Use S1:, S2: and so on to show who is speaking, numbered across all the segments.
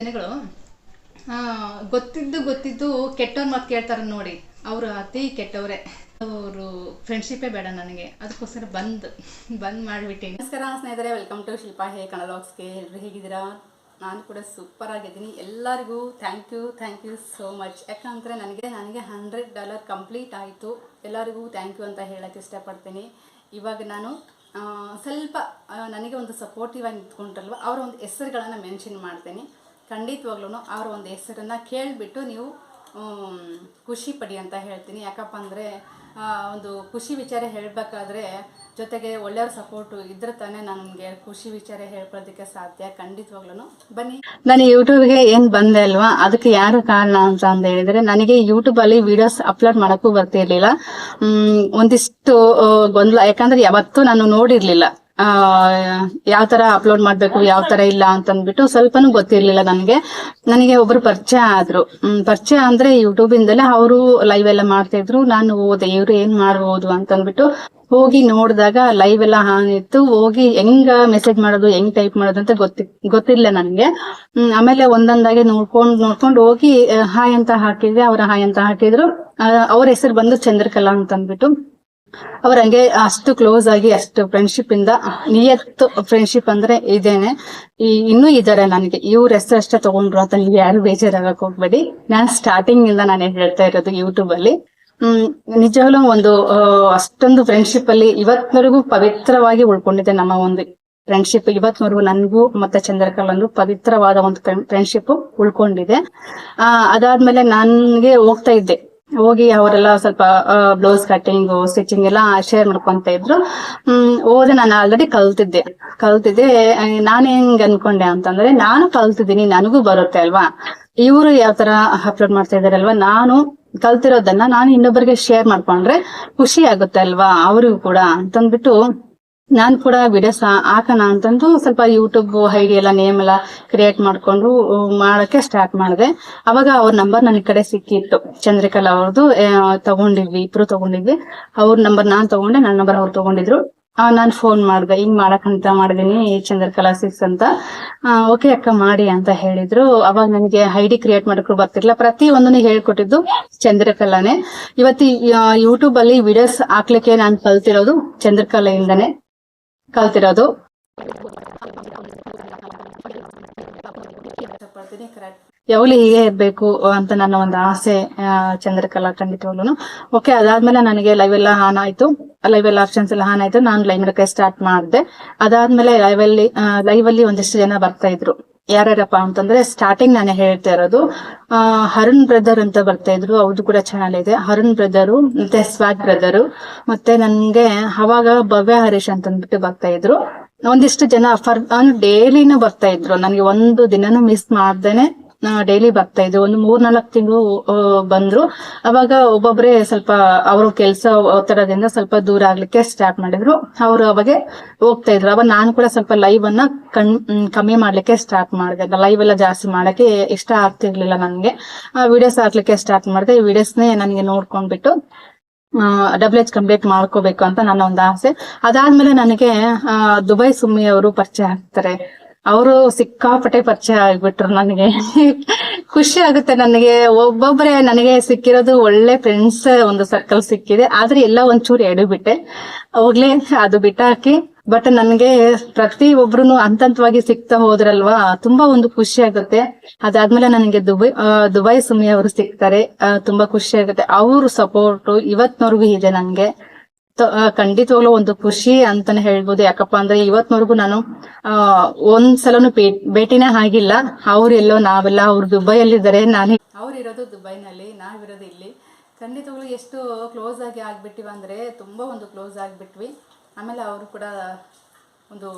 S1: ಜನಗಳು ಗೊತ್ತಿದ್ದು ಗೊತ್ತಿದ್ದು ಕೆಟ್ಟವ್ರ ಮಾತು ಕೇಳ್ತಾರ ನೋಡಿ. ಅವರು ಅತಿ ಕೆಟ್ಟವ್ರೆ. ಅವರು ಫ್ರೆಂಡ್ಶಿಪ್ಪೇ ಬೇಡ ನನಗೆ. ಅದಕ್ಕೋಸ್ಕರ ಬಂದ್ ಬಂದ್ ಮಾಡಿಬಿಟ್ಟಿನಿ.
S2: ನಮಸ್ಕಾರ ಸ್ನೇಹಿತರೆ ವೆಲ್ಕಮ್ ಟು ಶಿಲ್ಪಾ ಹೇ ಕನ್ನಡಾಕ್ಸ್ಗೆ ಎಲ್ಲರೂ ಹೇಗಿದ್ದೀರಾ? ನಾನು ಕೂಡ ಸೂಪರ್ ಆಗಿದ್ದೀನಿ. ಎಲ್ಲರಿಗೂ thank you thank you so much ಯಾಕಂದರೆ ನನಗೆ ನನಗೆ ಹಂಡ್ರೆಡ್ ಡಾಲರ್ ಕಂಪ್ಲೀಟ್ ಆಯಿತು. ಎಲ್ಲರಿಗೂ ಥ್ಯಾಂಕ್ ಯು ಅಂತ ಹೇಳೋಕ್ಕೆ ಇಷ್ಟಪಡ್ತೀನಿ. ಇವಾಗ ನಾನು ಸ್ವಲ್ಪ ನನಗೆ ಒಂದು ಸಪೋರ್ಟಿವ್ ಆಗಿ ನಿಂತ್ಕೊಂಡ್ರಲ್ವ, ಅವರ ಒಂದು ಹೆಸರುಗಳನ್ನು ಮೆನ್ಷನ್ ಮಾಡ್ತೀನಿ. ಖಂಡಿತವಾಗ್ಲೂ ಅವರ ಒಂದು ಹೆಸರನ್ನು ಕೇಳಿಬಿಟ್ಟು ನೀವು ಖುಷಿ ಪಡಿ ಅಂತ ಹೇಳ್ತೀನಿ. ಯಾಕಪ್ಪ ಅಂದರೆ ಒಂದು ಖುಷಿ ವಿಚಾರ ಹೇಳಬೇಕಾದ್ರೆ ಜೊತೆಗೆ ಒಳ್ಳೆಯವ್ರ ಸಪೋರ್ಟು ಇದ್ರೆ ತಾನೇ ನನಗೆ ಖುಷಿ ವಿಚಾರ ಹೇಳ್ಕೊಳ್ಳೋದಕ್ಕೆ ಸಾಧ್ಯ. ಖಂಡಿತವಾಗ್ಲೂ ಬನ್ನಿ. ನಾನು ಯೂಟ್ಯೂಬ್ಗೆ ಏನು ಬಂದೆ ಅಲ್ವಾ? ಅದಕ್ಕೆ ಯಾರು ಕಾರಣ ಅಂತ ಅಂದ ಹೇಳಿದರೆ, ನನಗೆ ಯೂಟ್ಯೂಬಲ್ಲಿ ವೀಡಿಯೋಸ್ ಅಪ್ಲೋಡ್ ಮಾಡೋಕ್ಕೂ ಬರ್ತಿರ್ಲಿಲ್ಲ. ಒಂದಿಷ್ಟು ಗೊಂದಲ ಯಾಕಂದರೆ ಯಾವತ್ತೂ ನಾನು ನೋಡಿರ್ಲಿಲ್ಲ. ಯಾವ ತರ ಅಪ್ಲೋಡ್ ಮಾಡ್ಬೇಕು, ಯಾವ ತರ ಇಲ್ಲ ಅಂತ ಅಂದ್ಬಿಟ್ಟು ಸ್ವಲ್ಪನೂ ಗೊತ್ತಿರ್ಲಿಲ್ಲ ನನಗೆ. ನನಗೆ ಒಬ್ರು ಪರಿಚಯ ಆದ್ರು. ಪರಿಚಯ ಅಂದ್ರೆ ಯೂಟ್ಯೂಬ್ ಇಂದಲೇ ಅವರು ಲೈವ್ ಎಲ್ಲ ಮಾಡ್ತಾ ಇದ್ರು. ನಾನು ಓದೆ, ಇವ್ರು ಏನ್ ಮಾಡ್ಬೋದು ಅಂತ ಅಂದ್ಬಿಟ್ಟು ಹೋಗಿ ನೋಡಿದಾಗ ಲೈವ್ ಎಲ್ಲ ಆನ್ ಇತ್ತು. ಹೋಗಿ ಹೆಂಗ ಮೆಸೇಜ್ ಮಾಡೋದು, ಹೆಂಗ್ ಟೈಪ್ ಮಾಡೋದು ಅಂತ ಗೊತ್ತಿ ಗೊತ್ತಿಲ್ಲ ನನಗೆ. ಆಮೇಲೆ ಒಂದೊಂದಾಗಿ ನೋಡ್ಕೊಂಡು ನೋಡ್ಕೊಂಡು ಹೋಗಿ ಹಾಯ್ ಅಂತ ಹಾಕಿದ್ರೆ ಅವ್ರ ಹಾಯ್ ಅಂತ ಹಾಕಿದ್ರು. ಅವ್ರ ಹೆಸರು ಬಂದು ಚಂದ್ರಕಲಾ ಅಂತ ಅಂದ್ಬಿಟ್ಟು ಅವ್ರ ಹಂಗೆ ಅಷ್ಟು ಕ್ಲೋಸ್ ಆಗಿ ಅಷ್ಟು ಫ್ರೆಂಡ್ಶಿಪ್ ಇಂದ ನಿಯತ್ತು ಫ್ರೆಂಡ್ಶಿಪ್ ಅಂದ್ರೆ ಇದೇನೆ. ಈ ಇನ್ನೂ ಇದಾರೆ ನನಗೆ. ಇವ್ರ ಹೆಸರು ಅಷ್ಟೇ ತಗೊಂಡ್ರು ಅಂತ ನೀವು ಯಾರು ಬೇಜಾರಾಗಕ್ ಹೋಗ್ಬೇಡಿ. ನಾನು ಸ್ಟಾರ್ಟಿಂಗ್ ಇಂದ ನಾನು ಹೇಳ್ತಾ ಇರೋದು ಯೂಟ್ಯೂಬ್ ಅಲ್ಲಿ. ಹ್ಮ್, ನಿಜವಾಗ್ಲೂ ಒಂದು ಅಷ್ಟೊಂದು ಫ್ರೆಂಡ್ಶಿಪ್ ಅಲ್ಲಿ ಇವತ್ತಿನವರೆಗೂ ಪವಿತ್ರವಾಗಿ ಉಳ್ಕೊಂಡಿದೆ ನಮ್ಮ ಒಂದು ಫ್ರೆಂಡ್ಶಿಪ್ ಇವತ್ತಿನವರೆಗೂ ನನಗೂ ಮತ್ತೆ ಚಂದ್ರಕಲಂದು ಪವಿತ್ರವಾದ ಒಂದು ಫ್ರೆಂಡ್ಶಿಪ್ ಉಳ್ಕೊಂಡಿದೆ. ಆ, ಅದಾದ್ಮೇಲೆ ನನ್ಗೆ ಹೋಗ್ತಾ ಇದ್ದೆ. ಹೋಗಿ ಅವರೆಲ್ಲ ಸ್ವಲ್ಪ ಬ್ಲೌಸ್ ಕಟ್ಟಿಂಗ್ ಸ್ಟಿಚಿಂಗ್ ಎಲ್ಲ ಶೇರ್ ಮಾಡ್ಕೊಂತ ಇದ್ರು. ಹ್ಮ್ ಓದಿ ನಾನು ಆಲ್ರೆಡಿ ಕಲ್ತಿದ್ದೆ. ಕಲ್ತಿದ್ದೆ ನಾನು ಹೆಂಗ್ ಅನ್ಕೊಂಡೆ ಅಂತಂದ್ರೆ ನಾನು ಕಲ್ತಿದ್ದೀನಿ, ನನಗೂ ಬರುತ್ತೆ ಅಲ್ವಾ? ಇವರು ಯಾವ ತರ ಅಪ್ಲೋಡ್ ಮಾಡ್ತಾ ಇದಾರಲ್ವಾ ನಾನು ಕಲ್ತಿರೋದನ್ನ ನಾನು ಇನ್ನೊಬ್ಬರಿಗೆ ಶೇರ್ ಮಾಡ್ಕೊಂಡ್ರೆ ಖುಷಿ ಆಗುತ್ತೆ ಅಲ್ವಾ? ಅವ್ರಿಗೂ ಕೂಡ ಅಂತಂದ್ಬಿಟ್ಟು ನಾನ್ ಕೂಡ ವಿಡಿಯೋಸ್ ಹಾಕೋಣ ಅಂತಂದು ಸ್ವಲ್ಪ ಯೂಟ್ಯೂಬ್ ಐಡಿ ಎಲ್ಲ ನೇಮ್ ಎಲ್ಲ ಕ್ರಿಯೇಟ್ ಮಾಡ್ಕೊಂಡು ಮಾಡಕ್ಕೆ ಸ್ಟಾರ್ಟ್ ಮಾಡಿದೆ. ಅವಾಗ ಅವ್ರ ನಂಬರ್ ನನ್ನ ಕಡೆ ಸಿಕ್ಕಿತ್ತು. ಚಂದ್ರಕಲಾ ಅವ್ರದ್ದು ತಗೊಂಡಿದ್ವಿ, ಇಬ್ರು ತಗೊಂಡಿದ್ವಿ. ಅವ್ರ ನಂಬರ್ ನಾನ್ ತಗೊಂಡೆ ನನ್ನ ನಂಬರ್ ಅವ್ರು ತಗೊಂಡಿದ್ರು. ನಾನು ಫೋನ್ ಮಾಡ್ದೆ, ಹಿಂಗ್ ಮಾಡಕ್ಕಂತ ಮಾಡಿದೀನಿ, ಚಂದ್ರಕಲಾ ಸಿಕ್ಸ್ ಅಂತ. ಓಕೆ ಅಕ್ಕ ಮಾಡಿ ಅಂತ ಹೇಳಿದ್ರು. ಅವಾಗ ನನಗೆ ಐಡಿ ಕ್ರಿಯೇಟ್ ಮಾಡಕ್ಕೂ ಬರ್ತಿರ್ಲಿಲ್ಲ. ಪ್ರತಿ ಒಂದನ್ನು ಹೇಳ್ಕೊಟ್ಟಿದ್ದು ಚಂದ್ರಕಲಾನೇ. ಇವತ್ತು ಯೂಟ್ಯೂಬ್ ಅಲ್ಲಿ ವಿಡಿಯೋಸ್ ಹಾಕ್ಲಿಕ್ಕೆ ನಾನು ಕಲ್ತಿರೋದು ಚಂದ್ರಕಲೆಯಿಂದನೇ ಕಲ್ತಿರೋದು? ಯಾವಾಗಲೂ ಹೀಗೆ ಇರ್ಬೇಕು ಅಂತ ನನ್ನ ಒಂದು ಆಸೆ ಚಂದ್ರಕಲಾ ಖಂಡಿತವಾಗ್ಲೂ ಓಕೆ ಅದಾದ್ಮೇಲೆ ನನಗೆ ಲೈವ್ ಎಲ್ಲ ಹಾನ್ ಆಯ್ತು. ಲೈವ್ ಎಲ್ಲ ಆಪ್ಷನ್ಸ್ ಎಲ್ಲ ಹಾನ್ ಆಯ್ತು. ನಾನು ಲೈವ್ ಮಾಡಕ್ಕೆ ಸ್ಟಾರ್ಟ್ ಮಾಡಿದೆ. ಅದಾದ್ಮೇಲೆ ಲೈವ್ ಅಲ್ಲಿ ಲೈವ್ ಅಲ್ಲಿ ಒಂದಿಷ್ಟು ಜನ ಬರ್ತಾ ಇದ್ರು. ಯಾರ್ಯಾರಪ್ಪ ಅಂತಂದ್ರೆ ಸ್ಟಾರ್ಟಿಂಗ್ ನಾನು ಹೇಳ್ತಾ ಇರೋದು. ಹರುಣ್ ಬ್ರದರ್ ಅಂತ ಬರ್ತಾ ಇದ್ರು ಅವ್ರದ್ದು ಕೂಡ ಚಾನಲ್ ಇದೆ. ಹರುಣ್ ಬ್ರದರು ಮತ್ತೆ ಸ್ವಾಗ್ ಬ್ರದರು ಮತ್ತೆ ನನ್ಗೆ ಅವಾಗ ಭವ್ಯ ಹರೀಶ್ ಅಂತ ಅಂದ್ಬಿಟ್ಟು ಬರ್ತಾ ಇದ್ರು. ಒಂದಿಷ್ಟು ಜನ, ಫರ್ ಡೈಲಿನೂ ಬರ್ತಾ ಇದ್ರು. ನನಗೆ ಒಂದು ದಿನನೂ ಮಿಸ್ ಮಾಡ್ದೇನೆ. ಡೈಲಿ ಬರ್ತಾ ಇದ್ರು ಒಂದು ಮೂರ್ ನಾಲ್ಕು ತಿಂಗಳು ಬಂದ್ರು. ಅವಾಗ ಒಬ್ಬೊಬ್ರೆ ಸ್ವಲ್ಪ ಅವರು ಕೆಲಸ ಒತ್ತಡದಿಂದ ಸ್ವಲ್ಪ ದೂರ ಆಗ್ಲಿಕ್ಕೆ ಸ್ಟಾರ್ಟ್ ಮಾಡಿದ್ರು. ಅವರು ಅವಾಗ ಹೋಗ್ತಾ ಇದ್ರು. ಅವಾಗ ನಾನು ಕೂಡ ಸ್ವಲ್ಪ ಲೈವ್ ಅನ್ನ ಕಣ್ ಕಮ್ಮಿ ಮಾಡ್ಲಿಕ್ಕೆ ಸ್ಟಾರ್ಟ್ ಮಾಡಿದೆ. ಲೈವ್ ಎಲ್ಲ ಜಾಸ್ತಿ ಮಾಡಕ್ಕೆ ಇಷ್ಟ ಆಗ್ತಿರ್ಲಿಲ್ಲ ನನಗೆ. ವಿಡಿಯೋಸ್ ಹಾಕ್ಲಿಕ್ಕೆ ಸ್ಟಾರ್ಟ್ ಮಾಡಿದೆ. ಈ ವಿಡಿಯೋಸ್ನೇ ನನಗೆ ನೋಡ್ಕೊಂಡ್ಬಿಟ್ಟು ಡಬ್ಲ್ಯೂ ಎಚ್ ಕಂಪ್ಲೀಟ್ ಮಾಡ್ಕೋಬೇಕು ಅಂತ ನನ್ನ ಒಂದು ಆಸೆ. ಅದಾದ್ಮೇಲೆ ನನಗೆ ದುಬೈ ಸುಮ್ಮಿ ಅವರು ಪರಿಚಯ ಆಗ್ತಾರೆ. ಅವರು ಸಿಕ್ಕಾಪಟ್ಟೆ ಪರಿಚಯ ಆಗ್ಬಿಟ್ರು ನನಗೆ. ಖುಷಿ ಆಗುತ್ತೆ ನನಗೆ. ಒಬ್ಬೊಬ್ಬರೇ ನನಗೆ ಸಿಕ್ಕಿರೋದು ಒಳ್ಳೆ ಫ್ರೆಂಡ್ಸ್ ಒಂದು ಸರ್ಕಲ್ ಸಿಕ್ಕಿದೆ. ಆದ್ರೆ ಎಲ್ಲ ಒಂಚೂರು ಎಡಬಿಟ್ಟೆ. ಹೋಗ್ಲಿ, ಅದು ಬಿಟ್ಟಾಕಿ. ಬಟ್ ನನಗೆ ಪ್ರತಿ ಒಬ್ರು ಹಂತವಾಗಿ ಸಿಗ್ತಾ ಹೋದ್ರಲ್ವಾ, ತುಂಬಾ ಒಂದು ಖುಷಿ ಆಗುತ್ತೆ. ಅದಾದ್ಮೇಲೆ ನನಗೆ ದುಬೈ ದುಬೈ ಸುಮಿ ಅವರು ಸಿಗ್ತಾರೆ ತುಂಬಾ ಖುಷಿ ಆಗುತ್ತೆ. ಅವ್ರ ಸಪೋರ್ಟ್ ಇವತ್ನವರೆಗೂ ಇದೆ ನನ್ಗೆ. ಖಂಡಿತವಾಗ್ಲೂ ಒಂದು ಖುಷಿ ಅಂತಾನೆ ಹೇಳ್ಬೋದು. ಯಾಕಪ್ಪ ಅಂದ್ರೆ ಇವತ್ನವರೆಗೂ ನಾನು, ಆ, ಒಂದ್ಸಲನು ಸಲನು ಭೇಟಿನೇ ಆಗಿಲ್ಲ. ಅವ್ರೆಲ್ಲೋ ನಾವೆಲ್ಲ ಅವ್ರು ದುಬೈಯಲ್ಲಿದ್ದಾರೆ. ನಾನು ಅವ್ರಿರೋದು ದುಬೈನಲ್ಲಿ, ನಾವಿರೋದು ಇಲ್ಲಿ. ಖಂಡಿತವಾಗ್ಲೂ ಎಷ್ಟು ಕ್ಲೋಸ್ ಆಗಿ ಆಗ್ಬಿಟ್ಟಿವ ಅಂದ್ರೆ ತುಂಬಾ ಒಂದು ಕ್ಲೋಸ್ ಆಗ್ಬಿಟ್ವಿ. ಆಮೇಲೆ ಅವರು ಕೂಡ ಒಂದು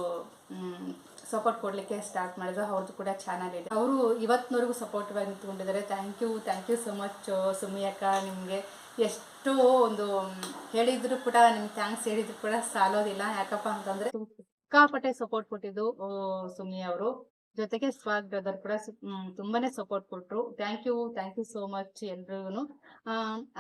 S2: ಸಪೋರ್ಟ್ ಕೊಡ್ಲಿಕ್ಕೆ ಸ್ಟಾರ್ಟ್ ಮಾಡಿದ್ರು. ಅವ್ರದ್ದು ಕೂಡ ಚಾನಲ್ ಇದೆ. ಅವರು ಇವತ್ತಿನವರೆಗೂ ಸಪೋರ್ಟಿವ್ ಆಗಿ ನಿಂತ್ಕೊಂಡಿದ್ದಾರೆ thank you thank you so much, Sumi ಅಕ್ಕ, ನಿಮಗೆ. ಎಷ್ಟು ಒಂದು ಹೇಳಿದ್ರು ಕೂಡ, ನಿಮ್ಗೆ ಥ್ಯಾಂಕ್ಸ್ ಹೇಳಿದ್ರು ಕೂಡ ಸಾಲೋದಿಲ್ಲ. ಯಾಕಪ್ಪ ಅಂತಂದ್ರೆ ಸಿಕ್ಕಾಪಟ್ಟೆ ಸಪೋರ್ಟ್ ಕೊಟ್ಟಿದ್ದು ಸುಮ್ನಿ ಸುಮಿ ಅವರು.
S1: ಜೊತೆಗೆ ಸ್ವಾಗ್ ಬ್ರದರ್ ಕೂಡ ತುಂಬಾನೇ ಸಪೋರ್ಟ್ ಕೊಟ್ರು. Thank you thank you so much ಎಲ್ರಿಗೂ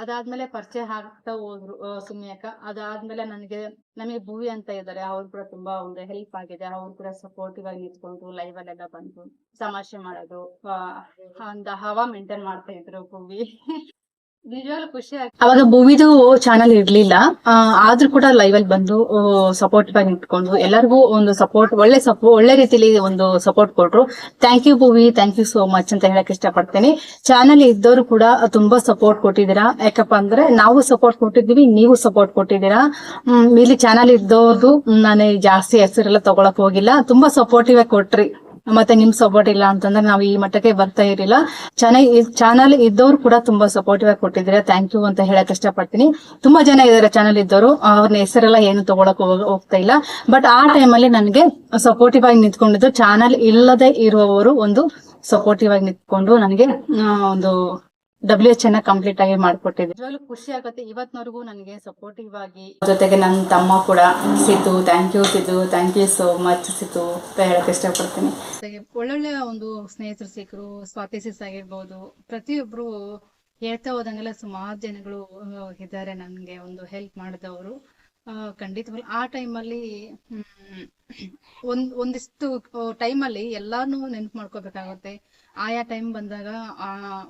S1: ಅದಾದ್ಮೇಲೆ ಪರಿಚಯ ಆಗ್ತಾ ಹೋದ್ರು ಸುಮ್ಮನೆ ಅಕ್ಕ ಅದಾದ್ಮೇಲೆ ನನಗೆ, ನಮಗೆ ಭೂವಿ ಅಂತ ಇದ್ದಾರೆ. ಅವ್ರು ಕೂಡ ತುಂಬಾ ಒಂದು ಹೆಲ್ಪ್ ಆಗಿದೆ ಅವ್ರು ಕೂಡ ಸಪೋರ್ಟಿವ್ ಆಗಿ ನಿಂತ್ಕೊಂಡು ಲೈವ್ ಅಲ್ಲೆಲ್ಲ ಬಂದು ತಮಾಷೆ ಮಾಡೋದು ಒಂದು ಹವಾ ಮೇಂಟೈನ್ ಮಾಡ್ತಾ ಇದ್ರು ಭೂವಿ. ನಿಜವಾಗ್ಲೂ ಖುಷಿ ಆಗ್ತದೆ. ಅವಾಗ ಮೂವಿದು ಚಾನಲ್ ಇರ್ಲಿಲ್ಲ. ಆದ್ರೂ ಕೂಡ ಲೈವ್ ಅಲ್ಲಿ ಬಂದು ಸಪೋರ್ಟ್ ಆಗಿ ಇಟ್ಕೊಂಡು ಎಲ್ಲರಿಗೂ ಒಂದು ಸಪೋರ್ಟ್ ಒಳ್ಳೆ ಸಪೋರ್ಟ್ ಒಳ್ಳೆ ರೀತಿಲಿ ಒಂದು ಸಪೋರ್ಟ್ ಕೊಟ್ರು. Thank you Bhuvi thank you so much ಅಂತ ಹೇಳಕ್ ಇಷ್ಟಪಡ್ತೇನೆ. ಚಾನಲ್ ಇದ್ದವರು ಕೂಡ ತುಂಬಾ ಸಪೋರ್ಟ್ ಕೊಟ್ಟಿದ್ದೀರಾ? ಯಾಕಪ್ಪ ಅಂದ್ರೆ ನಾವು ಸಪೋರ್ಟ್ ಕೊಟ್ಟಿದ್ದೀವಿ, ನೀವು ಸಪೋರ್ಟ್ ಕೊಟ್ಟಿದ್ದೀರಾ? ಇಲ್ಲಿ ಚಾನಲ್ ಇದ್ದವ್ರದ್ದು ನಾನು ಜಾಸ್ತಿ ಹೆಸರೆಲ್ಲ ತಗೊಳಕ್ ಹೋಗಿಲ್ಲ. ತುಂಬಾ ಸಪೋರ್ಟಿವ್ ಆಗಿ ಕೊಟ್ರಿ. ಮತ್ತೆ ನಿಮ್ ಸಪೋರ್ಟ್ ಇಲ್ಲ ಅಂತಂದ್ರೆ ನಾವು ಈ ಮಟ್ಟಕ್ಕೆ ಬರ್ತಾ ಇರಲಿಲ್ಲ. ಚೆನ್ನಾಗಿ ಚಾನಲ್ ಇದ್ದವ್ರು ಕೂಡ ತುಂಬಾ ಸಪೋರ್ಟಿವ್ ಆಗಿ ಕೊಟ್ಟಿದ್ರೆ ಥ್ಯಾಂಕ್ ಯು ಅಂತ ಹೇಳಕ್ ಇಷ್ಟಪಡ್ತೀನಿ. ತುಂಬಾ ಜನ ಇದಾರೆ ಚಾನಲ್ ಇದ್ದವರು. ಅವ್ರನ್ನ ಹೆಸರೆಲ್ಲ ಏನು ತಗೊಳಕ್ ಹೋಗ- ಹೋಗ್ತಾ ಇಲ್ಲ. ಬಟ್ ಆ ಟೈಮಲ್ಲಿ ನನಗೆ ಸಪೋರ್ಟಿವ್ ಆಗಿ ನಿಂತ್ಕೊಂಡಿದ್ದು ಚಾನಲ್ ಇಲ್ಲದೆ ಇರುವವರು ಒಂದು ಸಪೋರ್ಟಿವ್ ಆಗಿ ನಿಂತ್ಕೊಂಡು ನನಗೆ ಒಂದು ಡಬ್ಲ್ಯೂ ಎಚ್ ಅನ್ನ ಕಂಪ್ಲೀಟ್ ಆಗಿ ಮಾಡ್ಕೊಟ್ಟಿದ್ದೆ. ನಿಜವಾಗ್ಲೂ ಖುಷಿ ಆಗುತ್ತೆ. ಇವತ್ತಿನವರೆಗೂ ನನಗೆ ಸಪೋರ್ಟಿವ್ ಆಗಿ ಜೊತೆಗೆ ನನ್ನ ತಮ್ಮ ಕೂಡ Siddu thank you Situ thank you so much Situ ಅಂತ ಹೇಳಕ್ ಇಷ್ಟಪಡ್ತೀನಿ. ಒಳ್ಳೊಳ್ಳೆ ಒಂದು ಸ್ನೇಹಿತರು ಸಿಕ್ಕರು ಸ್ವಾತಿ ಸಿಸ್ ಆಗಿರ್ಬೋದು. ಪ್ರತಿಯೊಬ್ರು ಹೇಳ್ತಾ ಹೋದಂಗೆಲ್ಲ ಸುಮಾರು ಜನಗಳು ಇದ್ದಾರೆ ನನಗೆ ಒಂದು ಹೆಲ್ಪ್ ಮಾಡಿದವರು. ಖಂಡಿತವಾಗ್ಲು ಆ ಟೈಮಲ್ಲಿ ಒಂದ್, ಒಂದಿಷ್ಟು ಟೈಮಲ್ಲಿ ಎಲ್ಲಾನು ನೆನ್ಪು ಮಾಡ್ಕೋಬೇಕಾಗುತ್ತೆ. ಆಯಾ ಟೈಮ್ ಬಂದಾಗ, ಆ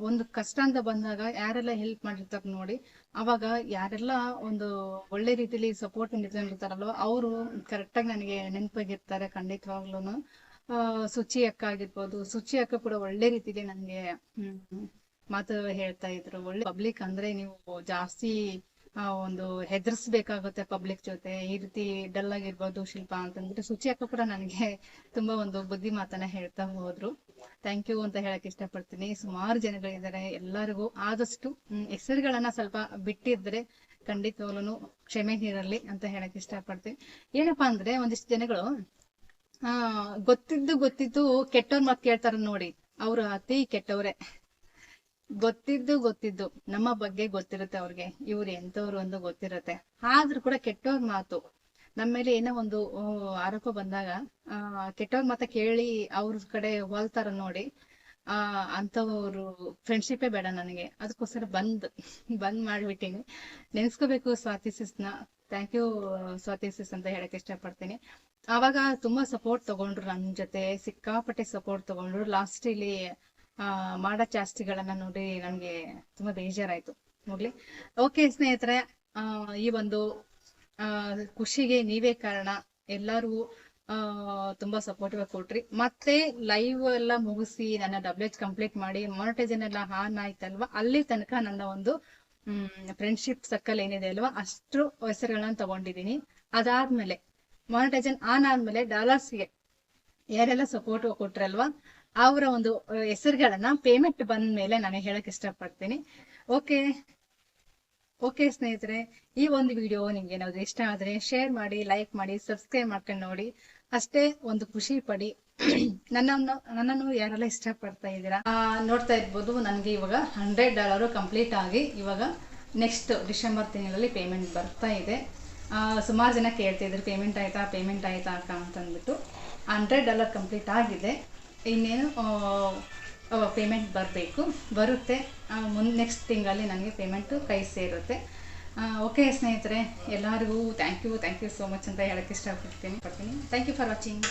S1: ಒಂದು ಕಷ್ಟ ಅಂತ ಬಂದಾಗ ಯಾರೆಲ್ಲ ಹೆಲ್ಪ್ ಮಾಡಿರ್ತಾರ ನೋಡಿ, ಅವಾಗ ಯಾರೆಲ್ಲ ಒಂದು ಒಳ್ಳೆ ರೀತಿಲಿ ಸಪೋರ್ಟ್ ನಿಂತ್ಕೊಂಡಿರ್ತಾರಲ್ವ ಅವರು ಕರೆಕ್ಟಾಗಿ ನನಗೆ ನೆನಪಾಗಿರ್ತಾರೆ ಖಂಡಿತವಾಗ್ಲೂ ಸುಚಿ ಅಕ್ಕ ಆಗಿರ್ಬೋದು, ಸುಚಿ ಅಕ್ಕ ಕೂಡ ಒಳ್ಳೆ ರೀತಿಲಿ ನನಗೆ ಮಾತು ಹೇಳ್ತಾ ಇದ್ರು. ಒಳ್ಳೆ ಪಬ್ಲಿಕ್ ಅಂದ್ರೆ ನೀವು ಜಾಸ್ತಿ ಒಂದು ಹೆದರ್ಸ್ಬೇಕಾಗುತ್ತೆ ಪಬ್ಲಿಕ್ ಜೊತೆ. ಈ ರೀತಿ ಡಲ್ ಆಗಿರ್ಬೋದು ಶಿಲ್ಪ ಅಂತಂದ್ಬಿಟ್ಟು ಶುಚಿ ಅಕ್ಕ ಕೂಡ ನನಗೆ ತುಂಬಾ ಒಂದು ಬುದ್ಧಿ ಮಾತನ್ನ ಹೇಳ್ತಾ ಹೋದ್ರು. ಥ್ಯಾಂಕ್ ಯು ಅಂತ ಹೇಳಕ್ ಇಷ್ಟಪಡ್ತೀನಿ. ಸುಮಾರು ಜನಗಳಿದ್ದಾರೆ ಎಲ್ಲರಿಗೂ ಆದಷ್ಟು ಹೆಸರುಗಳನ್ನ ಸ್ವಲ್ಪ ಬಿಟ್ಟಿದ್ರೆ ಖಂಡಿತವಾಗ್ಲೂ ಕ್ಷಮೆ ಇರಲಿ ಅಂತ ಹೇಳಕ್ ಇಷ್ಟಪಡ್ತೀನಿ. ಏನಪ್ಪಾ ಅಂದ್ರೆ ಒಂದಿಷ್ಟು ಜನಗಳು, ಆ, ಗೊತ್ತಿದ್ದು ಗೊತ್ತಿದ್ದು ಕೆಟ್ಟವ್ರ ಮಾತು ಕೇಳ್ತಾರ ನೋಡಿ. ಅವ್ರು ಅತಿ ಕೆಟ್ಟವ್ರೆ. ಗೊತ್ತಿದ್ದು ಗೊತ್ತಿದ್ದು, ನಮ್ಮ ಬಗ್ಗೆ ಗೊತ್ತಿರುತ್ತೆ ಅವ್ರಿಗೆ. ಇವ್ರು ಎಂತವ್ರು ಅಂತ ಗೊತ್ತಿರತ್ತೆ. ಆದ್ರೂ ಕೂಡ ಕೆಟ್ಟವ್ರ ಮಾತು. ನಮ್ಮ ಮೇಲೆ ಏನೋ ಒಂದು ಆರೋಪ ಬಂದಾಗ, ಆ ಕೆಟ್ಟವ್ರ ಮಾತ ಕೇಳಿ ಅವ್ರ ಕಡೆ ಹೋಲ್ತಾರ ನೋಡಿ, ಆ ಅಂತವ್ರು ಫ್ರೆಂಡ್ಶಿಪ್ಪೇ ಬೇಡ ನನಗೆ. ಅದಕ್ಕೋಸ್ಕರ ಬಂದ್ ಬಂದ್ ಮಾಡ್ಬಿಟ್ಟಿನಿ. ನೆನ್ಸ್ಕೋಬೇಕು ಸ್ವಾತಿ ಸಿಸ್ನ ಥ್ಯಾಂಕ್ ಯು ಸ್ವಾತಿ ಸಿಸ್ ಅಂತ ಹೇಳಕ್ ಇಷ್ಟಪಡ್ತೀನಿ. ಅವಾಗ ತುಂಬಾ ಸಪೋರ್ಟ್ ತಗೊಂಡ್ರು ನನ್ ಜೊತೆ. ಸಿಕ್ಕಾಪಟ್ಟೆ ಸಪೋರ್ಟ್ ತಗೊಂಡ್ರು. ಲಾಸ್ಟ್ ಇಲ್ಲಿ ಆ, ಮಾಡೋ ಚಾಸ್ತಿಗಳನ್ನ ನೋಡಿ ನಮ್ಗೆ ತುಂಬಾ ಬೇಜಾರಾಯ್ತು. ಹೋಗ್ಲಿ. ಓಕೆ ಸ್ನೇಹಿತರೆ, ಆ, ಈ ಒಂದು, ಆ, ಖುಷಿಗೆ ನೀವೇ ಕಾರಣ. ಎಲ್ಲರೂ ಆ, ತುಂಬಾ ಸಪೋರ್ಟಿವ್ ಆಗಿ ಕೊಟ್ರಿ. ಮತ್ತೆ ಲೈವ್ ಎಲ್ಲ ಮುಗಿಸಿ ನನ್ನ ಡಬ್ಲ್ಯೂ ಎಚ್ ಕಂಪ್ಲೀಟ್ ಮಾಡಿ ಮೊನಟೈಸನ್ ಎಲ್ಲ ಆನ್ ಆಯ್ತಲ್ವಾ? ಅಲ್ಲಿ ತನಕ ನನ್ನ ಒಂದು, ಹ್ಮ್ ಫ್ರೆಂಡ್ಶಿಪ್ ಸರ್ಕಲ್ ಏನಿದೆ ಅಲ್ವಾ? ಅಷ್ಟು ಹೆಸರುಗಳನ್ನ ತಗೊಂಡಿದೀನಿ ಅದಾದ್ಮೇಲೆ ಮೊನಟೈಸನ್ ಆನ್ ಆದ್ಮೇಲೆ ಡಾಲರ್ಸ್ಗೆ ಯಾರೆಲ್ಲ ಸಪೋರ್ಟ್ ಕೊಟ್ರಲ್ವಾ? ಅವರ ಒಂದು ಹೆಸರುಗಳನ್ನ ಪೇಮೆಂಟ್ ಬಂದ ಮೇಲೆ ನಾನು ಹೇಳಕ್ ಇಷ್ಟಪಡ್ತೀನಿ. ಓಕೆ ಓಕೆ ಸ್ನೇಹಿತರೆ, ಈ ಒಂದು ವಿಡಿಯೋ ನಿಮ್ಗೆ ಏನಾದ್ರು ಇಷ್ಟ ಆದ್ರೆ ಶೇರ್ ಮಾಡಿ ಲೈಕ್ ಮಾಡಿ ಸಬ್ಸ್ಕ್ರೈಬ್ ಮಾಡ್ಕೊಂಡು ನೋಡಿ. ಅಷ್ಟೇ ಒಂದು ಖುಷಿ ಪಡಿ. ನನ್ನನ್ನು ನನ್ನನ್ನು ಯಾರೆಲ್ಲ ಇಷ್ಟಪಡ್ತಾ ಇದ್ದೀರಾ? ನೋಡ್ತಾ ಇರ್ಬೋದು, ನನಗೆ ಇವಾಗ ಹಂಡ್ರೆಡ್ ಡಾಲರು ಕಂಪ್ಲೀಟ್ ಆಗಿ ಇವಾಗ ನೆಕ್ಸ್ಟ್ ಡಿಸೆಂಬರ್ ತಿಂಗಳಲ್ಲಿ ಪೇಮೆಂಟ್ ಬರ್ತಾ ಇದೆ. ಸುಮಾರು ಜನ ಕೇಳ್ತಿದ್ರು ಪೇಮೆಂಟ್ ಆಯ್ತಾ ಪೇಮೆಂಟ್ ಆಯ್ತಾ ಅಂತ ಅಂತಂದ್ಬಿಟ್ಟು. ಹಂಡ್ರೆಡ್ ಡಾಲರ್ ಕಂಪ್ಲೀಟ್ ಆಗಿದೆ. ಇನ್ನೇನು ಪೇಮೆಂಟ್ ಬರಬೇಕು. ಬರುತ್ತೆ. ಮುಂದೆ ನೆಕ್ಸ್ಟ್ ತಿಂಗಳಲ್ಲಿ ನನಗೆ ಪೇಮೆಂಟು ಕೈ ಸೇರುತ್ತೆ. ಓಕೆ ಸ್ನೇಹಿತರೆ, ಎಲ್ಲರಿಗೂ thank you thank you so much ಅಂತ ಹೇಳೋಕ್ಕೆ ಇಷ್ಟಪಡ್ತೀನಿ. ಕೊಡ್ತೀನಿ ಥ್ಯಾಂಕ್ ಯು ಫಾರ್ ವಾಚಿಂಗ್